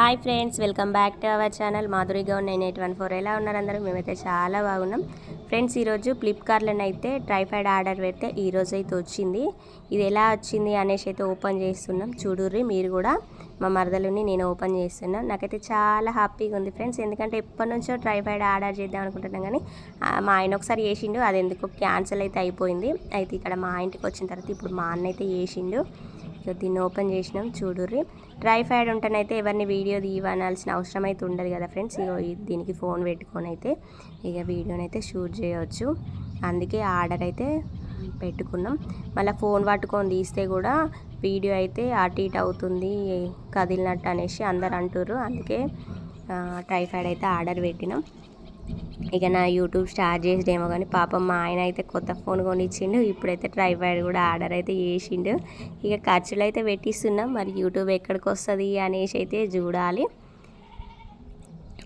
Hi friends welcome back to our channel Madhuri Goud nine eight one four. ఎలా ఉన్నారు అందరూ? మేమైతే చాలా బాగున్నాం. ఫ్రెండ్స్ ఈరోజు ఫ్లిప్కార్ట్లోనే అయితే ట్రైఫైడ్ ఆర్డర్ పెడితే ఈరోజు అయితే వచ్చింది. ఇది ఎలా వచ్చింది అనేసి అయితే ఓపెన్ చేస్తున్నాం. చూడుర్రి మీరు కూడా మా మరదలుని నేను ఓపెన్ చేస్తున్నాను నాకైతే చాలా హ్యాపీగా ఉంది ఫ్రెండ్స్. ఎందుకంటే ఎప్పటి నుంచో ట్రైఫైడ్ ఆర్డర్ చేద్దాం అనుకుంటున్నాం కానీ మా ఆయన ఒకసారి చేసిండు అది ఎందుకో క్యాన్సిల్ అయితే అయిపోయింది. అయితే ఇక్కడ మా ఇంటికి వచ్చిన తర్వాత ఇప్పుడు మా అన్న అయితే చేసిండు. సో దీన్ని ఓపెన్ చేసినాం చూడుర్రి. డ్రై ఫ్రైడ్ ఉంటేనైతే ఎవరిని వీడియో తీయవనాల్సిన అవసరం అయితే ఉండదు కదా ఫ్రెండ్స్. ఇక దీనికి ఫోన్ పెట్టుకొని అయితే ఇక వీడియోని అయితే షూట్ చేయవచ్చు అందుకే ఆర్డర్ అయితే పెట్టుకున్నాం. మళ్ళీ ఫోన్ పట్టుకొని తీస్తే కూడా వీడియో అయితే అటు ఇటు అవుతుంది కదిలినట్టు అనేసి అందరు అంటారు అందుకే ట్రైఫైడ్ అయితే ఆర్డర్ పెట్టినాం. ఇక నా యూట్యూబ్ స్టార్ట్ చేసిడేమో కానీ పాపం మా ఆయన అయితే కొత్త ఫోన్ కొనిచ్చిండు. ఇప్పుడైతే ట్రైపాడ్ కూడా ఆర్డర్ అయితే చేసిండు. ఇక ఖర్చులు అయితే పెట్టిస్తున్నాం మరి యూట్యూబ్ ఎక్కడికి వస్తుంది అనేసి అయితే చూడాలి.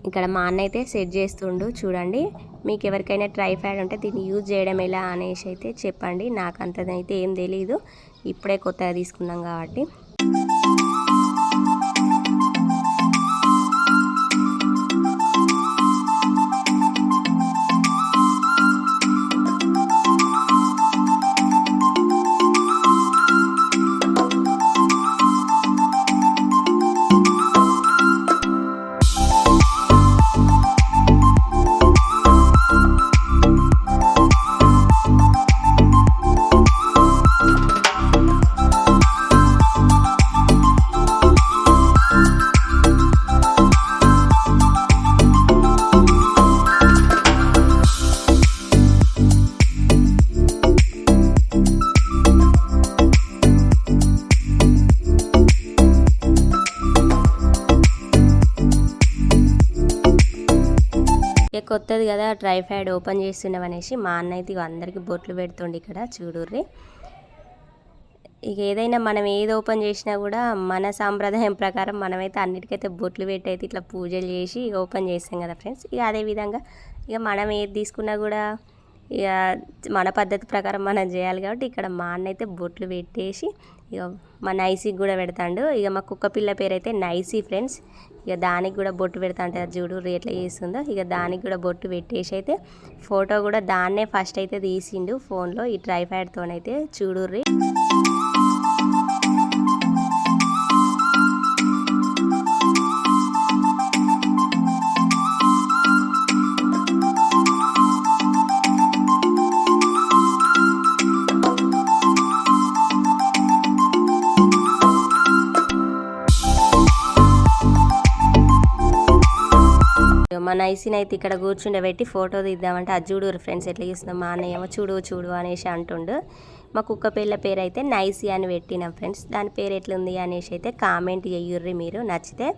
ఇక్కడ మా అన్న అయితే సెట్ చేస్తుండు చూడండి. మీకు ఎవరికైనా ట్రైఫైడ్ ఉంటే దీన్ని యూజ్ చేయడం ఎలా అనేసి అయితే చెప్పండి. నాకు అంతదైతే ఏం తెలియదు ఇప్పుడే కొత్తగా తీసుకున్నాం కాబట్టి. ఇక కొత్తది కదా డ్రై ఫ్యాడ్ ఓపెన్ చేస్తున్నాం అనేసి మా అన్న అయితే ఇగో అందరికి బొట్లు పెడుతుండే ఇక్కడ చూడుర్రి. ఇక ఏదైనా మనం ఏది ఓపెన్ చేసినా కూడా మన సాంప్రదాయం ప్రకారం మనమైతే అన్నిటికైతే బొట్లు పెట్టి అయితే ఇట్లా పూజలు చేసి ఇక ఓపెన్ చేస్తాం కదా ఫ్రెండ్స్. ఇక అదే విధంగా ఇక మనం ఏది తీసుకున్నా కూడా ఇక మన పద్ధతి ప్రకారం మనం చేయాలి కాబట్టి ఇక్కడ మా అన్న అయితే బొట్లు పెట్టేసి ఇక మా నైసీకి కూడా పెడతాడు. ఇక మా కుక్క పిల్ల పేరు అయితే నైసీ ఫ్రెండ్స్. ఇక దానికి కూడా బొట్టు పెడతా అంటే చూడు ఎట్లా చేస్తుందో. ఇక దానికి కూడా బొట్టు పెట్టేసి అయితే ఫోటో కూడా దాన్నే ఫస్ట్ అయితే తీసిండు ఫోన్లో ఈ ట్రైఫైడ్తోనైతే చూడుర్రి. మా నైసిన్ అయితే ఇక్కడ కూర్చుండబెట్టి ఫోటో తీద్దామంటే అది చూడు ఫ్రెండ్స్ ఎట్లా చూస్తున్నాం మా అన్నయ్య ఏమో చూడు చూడు అనేసి అంటుండు. మా కుక్క పిల్ల పేరు అయితే నైసి అని పెట్టినాం ఫ్రెండ్స్. దాని పేరు ఎట్లుంది అనేసి అయితే కామెంట్ చెయ్యుర్రి మీరు నచ్చితే.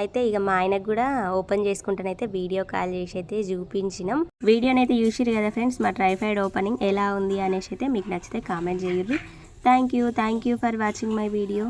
అయితే ఇక మా ఆయనకు కూడా ఓపెన్ చేసుకుంటానైతే వీడియో కాల్ చేసి అయితే చూపించినాం. వీడియోనైతే చూసిరు కదా ఫ్రెండ్స్ మా ట్రైఫైడ్ ఓపెనింగ్ ఎలా ఉంది అనేసి అయితే మీకు నచ్చితే comment చేయుర్రి. Thank you thank you for watching my video.